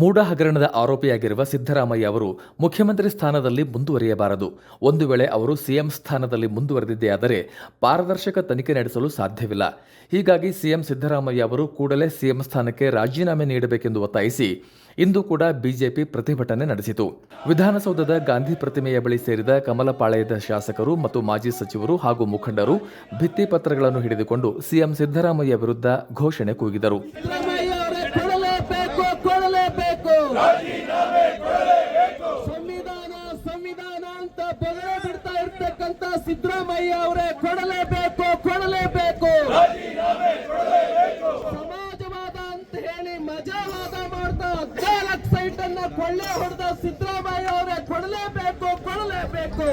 ಮೂಡ ಹಗರಣದ ಆರೋಪಿಯಾಗಿರುವ ಸಿದ್ದರಾಮಯ್ಯ ಅವರು ಮುಖ್ಯಮಂತ್ರಿ ಸ್ಥಾನದಲ್ಲಿ ಮುಂದುವರಿಯಬಾರದು. ಒಂದು ವೇಳೆ ಅವರು ಸಿಎಂ ಸ್ಥಾನದಲ್ಲಿ ಮುಂದುವರೆದಿದ್ದೇ ಆದರೆ ಪಾರದರ್ಶಕ ತನಿಖೆ ನಡೆಸಲು ಸಾಧ್ಯವಿಲ್ಲ. ಹೀಗಾಗಿ ಸಿಎಂ ಸಿದ್ದರಾಮಯ್ಯ ಅವರು ಕೂಡಲೇ ಸಿಎಂ ಸ್ಥಾನಕ್ಕೆ ರಾಜೀನಾಮೆ ನೀಡಬೇಕೆಂದು ಒತ್ತಾಯಿಸಿ ಇಂದು ಕೂಡ ಬಿಜೆಪಿ ಪ್ರತಿಭಟನೆ ನಡೆಸಿತು. ವಿಧಾನಸೌಧದ ಗಾಂಧಿ ಪ್ರತಿಮೆಯ ಬಳಿ ಸೇರಿದ ಕಮಲಪಾಳ್ಯದ ಶಾಸಕರು ಮತ್ತು ಮಾಜಿ ಸಚಿವರು ಹಾಗೂ ಮುಖಂಡರು ಭಿತ್ತಿಪತ್ರಗಳನ್ನು ಹಿಡಿದುಕೊಂಡು ಸಿಎಂ ಸಿದ್ದರಾಮಯ್ಯ ವಿರುದ್ಧ ಘೋಷಣೆ ಕೂಗಿದರು. ಸಂವಿಧಾನ ಸಂವಿಧಾನ ಅಂತ ಬಗಳೆ ಬಿಡ್ತಾ ಇರ್ತಕ್ಕಂತ ಸಿದ್ದರಾಮಯ್ಯ ಅವರೇ, ಕೊಡಲೇಬೇಕು ಕೊಡಲೇಬೇಕು. ಸಮಾಜವಾದ ಅಂತ ಹೇಳಿ ಮಜಾವಾದ ಮಾಡ್ತಾ ಹದಿನಾಲ್ಕು ಸೈಟ್ ಅನ್ನ ಕೊಳ್ಳೆ ಹೊಡೆದ ಸಿದ್ದರಾಮಯ್ಯ ಅವರೇ, ಕೊಡಲೇಬೇಕು ಕೊಡಲೇಬೇಕು.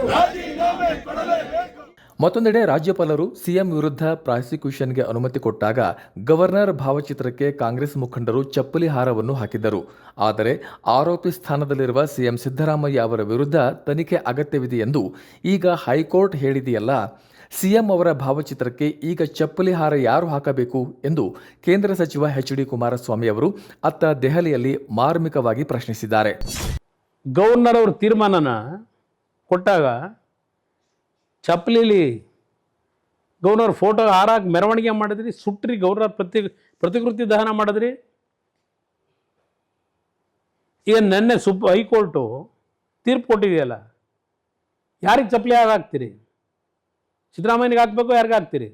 ಮತ್ತೊಂದೆಡೆ ರಾಜ್ಯಪಾಲರು ಸಿಎಂ ವಿರುದ್ಧ ಪ್ರಾಸಿಕ್ಯೂಷನ್ಗೆ ಅನುಮತಿ ಕೊಟ್ಟಾಗ ಗವರ್ನರ್ ಭಾವಚಿತ್ರಕ್ಕೆ ಕಾಂಗ್ರೆಸ್ ಮುಖಂಡರು ಚಪ್ಪಲಿ ಹಾರವನ್ನು ಹಾಕಿದ್ದರು. ಆದರೆ ಆರೋಪಿ ಸ್ಥಾನದಲ್ಲಿರುವ ಸಿಎಂ ಸಿದ್ದರಾಮಯ್ಯ ಅವರ ವಿರುದ್ಧ ತನಿಖೆ ಅಗತ್ಯವಿದೆ ಎಂದು ಈಗ ಹೈಕೋರ್ಟ್ ಹೇಳಿದೆಯಲ್ಲ, ಸಿಎಂ ಅವರ ಭಾವಚಿತ್ರಕ್ಕೆ ಈಗ ಚಪ್ಪಲಿ ಹಾರ ಯಾರು ಹಾಕಬೇಕು ಎಂದು ಕೇಂದ್ರ ಸಚಿವ ಎಚ್ ಡಿ ಕುಮಾರಸ್ವಾಮಿ ಅವರು ಅತ್ತ ದೆಹಲಿಯಲ್ಲಿ ಮಾರ್ಮಿಕವಾಗಿ ಪ್ರಶ್ನಿಸಿದ್ದಾರೆ. ಗವರ್ನರ್ ಅವರ ತೀರ್ಮಾನನ ಕೊಟ್ಟಾಗ ಚಪ್ಪಲಿಲಿ ಗೌರ್ನರ್ ಫೋಟೋ ಹಾರಾಕಿ ಮೆರವಣಿಗೆ ಮಾಡಿದ್ರಿ, ಸುಟ್ರಿ ಗೌರವ ಪ್ರತಿ, ಪ್ರತಿಕೃತಿ ದಹನ ಮಾಡಿದ್ರಿ. ಈಗ ನೆನ್ನೆ ಸುಪ್, ಹೈಕೋರ್ಟು ತೀರ್ಪು ಕೊಟ್ಟಿದೆಯಲ್ಲ, ಯಾರಿಗೆ ಚಪ್ಪಲಿ ಯಾರು ಹಾಕ್ತೀರಿ ಸಿದ್ದರಾಮಯ್ಯನಿಗೆ ಹಾಕ್ಬೇಕು, ಯಾರಿಗೆ ಹಾಕ್ತೀರಿ?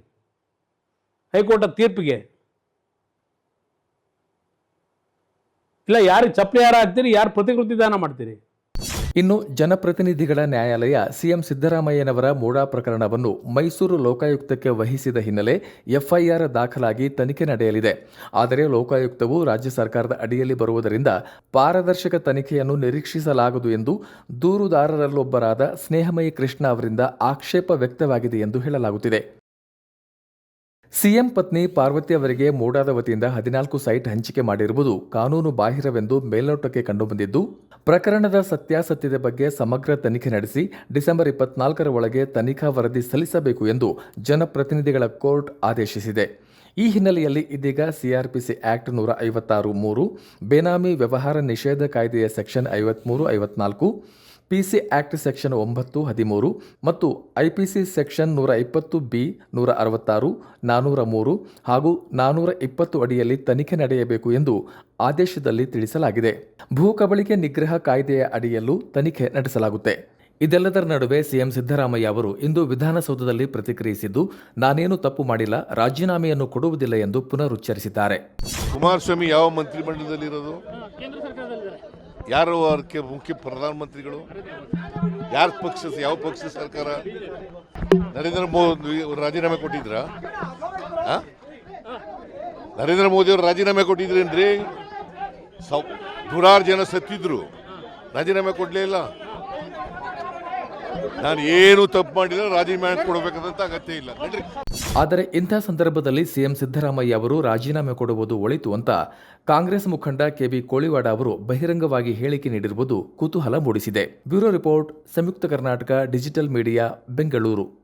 ಹೈಕೋರ್ಟ್ ತೀರ್ಪಿಗೆ. ಇಲ್ಲ, ಯಾರಿಗೆ ಚಪ್ಪಲಿ ಯಾರು ಹಾಕ್ತೀರಿ, ಯಾರು ಪ್ರತಿಕೃತಿ ದಾನ ಮಾಡ್ತೀರಿ? ಇನ್ನು ಜನಪ್ರತಿನಿಧಿಗಳ ನ್ಯಾಯಾಲಯ ಸಿಎಂ ಸಿದ್ದರಾಮಯ್ಯನವರ ಮೂಡಾ ಪ್ರಕರಣವನ್ನು ಮೈಸೂರು ಲೋಕಾಯುಕ್ತಕ್ಕೆ ವಹಿಸಿದ ಹಿನ್ನೆಲೆ ಎಫ್ಐಆರ್ ದಾಖಲಾಗಿ ತನಿಖೆ ನಡೆಯಲಿದೆ. ಆದರೆ ಲೋಕಾಯುಕ್ತವು ರಾಜ್ಯ ಸರ್ಕಾರದ ಅಡಿಯಲ್ಲಿ ಬರುವುದರಿಂದ ಪಾರದರ್ಶಕ ತನಿಖೆಯನ್ನು ನಿರೀಕ್ಷಿಸಲಾಗದು ಎಂದು ದೂರುದಾರರಲ್ಲೊಬ್ಬರಾದ ಸ್ನೇಹಮಯಿ ಕೃಷ್ಣ ಅವರಿಂದ ಆಕ್ಷೇಪ ವ್ಯಕ್ತವಾಗಿದೆ ಎಂದು ಹೇಳಲಾಗುತ್ತಿದೆ. ಸಿಎಂ ಪತ್ನಿ ಪಾರ್ವತಿ ಅವರಿಗೆ ಮೂಡಾದ ವತಿಯಿಂದ ಹದಿನಾಲ್ಕು ಸೈಟ್ ಹಂಚಿಕೆ ಮಾಡಿರುವುದು ಕಾನೂನು ಬಾಹಿರವೆಂದು ಮೇಲ್ನೋಟಕ್ಕೆ ಕಂಡುಬಂದಿದ್ದು ಪ್ರಕರಣದ ಸತ್ಯಾಸತ್ಯದ ಬಗ್ಗೆ ಸಮಗ್ರ ತನಿಖೆ ನಡೆಸಿ ಡಿಸೆಂಬರ್ ಇಪ್ಪತ್ನಾಲ್ಕರ ಒಳಗೆ ತನಿಖಾ ವರದಿ ಸಲ್ಲಿಸಬೇಕು ಎಂದು ಜನಪ್ರತಿನಿಧಿಗಳ ಕೋರ್ಟ್ ಆದೇಶಿಸಿದೆ. ಈ ಹಿನ್ನೆಲೆಯಲ್ಲಿ ಇದೀಗ ಸಿಆರ್ಪಿಸಿ ಆಕ್ಟ್ ನೂರ ಐವತ್ತಾರು ಮೂರು, ಬೇನಾಮಿ ವ್ಯವಹಾರ ನಿಷೇಧ ಕಾಯ್ದೆಯ ಸೆಕ್ಷನ್ ಐವತ್ಮೂರು, ಐವತ್ನಾಲ್ಕು ಪಿಸಿ ಆಕ್ಟ್ ಸೆಕ್ಷನ್ ಒಂಬತ್ತು ಹದಿಮೂರು ಮತ್ತು ಐಪಿಸಿ ಸೆಕ್ಷನ್ ನೂರ ಇಪ್ಪತ್ತು ಬಿ ನೂರ ಅರವತ್ತಾರು ನಾನೂರ ಮೂರು ಹಾಗೂ ನಾನೂರ ಇಪ್ಪತ್ತು ಅಡಿಯಲ್ಲಿ ತನಿಖೆ ನಡೆಯಬೇಕು ಎಂದು ಆದೇಶದಲ್ಲಿ ತಿಳಿಸಲಾಗಿದೆ. ಭೂ ಕಬಳಿಕೆ ನಿಗ್ರಹ ಕಾಯ್ದೆಯ ಅಡಿಯಲ್ಲೂ ತನಿಖೆ ನಡೆಸಲಾಗುತ್ತೆ. ಇದೆಲ್ಲದರ ನಡುವೆ ಸಿಎಂ ಸಿದ್ದರಾಮಯ್ಯ ಅವರು ಇಂದು ವಿಧಾನಸೌಧದಲ್ಲಿ ಪ್ರತಿಕ್ರಿಯಿಸಿದ್ದು ನಾನೇನು ತಪ್ಪು ಮಾಡಿಲ್ಲ ರಾಜೀನಾಮೆಯನ್ನು ಕೊಡುವುದಿಲ್ಲ ಎಂದು ಪುನರುಚ್ಚರಿಸಿದ್ದಾರೆ. ಕುಮಾರಸ್ವಾಮಿ ಯಾವ ಮಂತ್ರಿಮಂಡಲದಲ್ಲಿರೋದು? ಯಾರು ಅದಕ್ಕೆ ಮುಖ್ಯ ಪ್ರಧಾನಮಂತ್ರಿಗಳು? ಯಾರ ಪಕ್ಷ ಯಾವ ಪಕ್ಷದ ಸರ್ಕಾರ? ನರೇಂದ್ರ ಮೋದಿ ರಾಜೀನಾಮೆ ಕೊಟ್ಟಿದ್ರಾ? ನರೇಂದ್ರ ಮೋದಿ ಅವರು ರಾಜೀನಾಮೆ ಕೊಟ್ಟಿದ್ರೇನ್ರಿ? ಸೌ ನೂರಾರು ಜನ ಸತ್ತಿದ್ರು. ರಾಜೀನಾಮೆ ಕೊಡಲೇ ಇಲ್ಲ. ನಾನು ಏನು ತಪ್ಪು ಮಾಡಿದ್ರೆ ರಾಜೀನಾಮೆ ಕೊಡಬೇಕಂತ ಅಗತ್ಯ ಇಲ್ಲ. ಆದರೆ ಇಂಥ ಸಂದರ್ಭದಲ್ಲಿ ಸಿಎಂ ಸಿದ್ದರಾಮಯ್ಯ ಅವರು ರಾಜೀನಾಮೆ ಕೊಡುವುದು ಒಳಿತು ಅಂತ ಕಾಂಗ್ರೆಸ್ ಮುಖಂಡ ಕೆಬಿ ಕೋಳಿವಾಡ ಅವರು ಬಹಿರಂಗವಾಗಿ ಹೇಳಿಕೆ ನೀಡಿರುವುದು ಕುತೂಹಲ ಮೂಡಿಸಿದೆ. Bureau report, Samyukta Karnataka digital media, Bengaluru.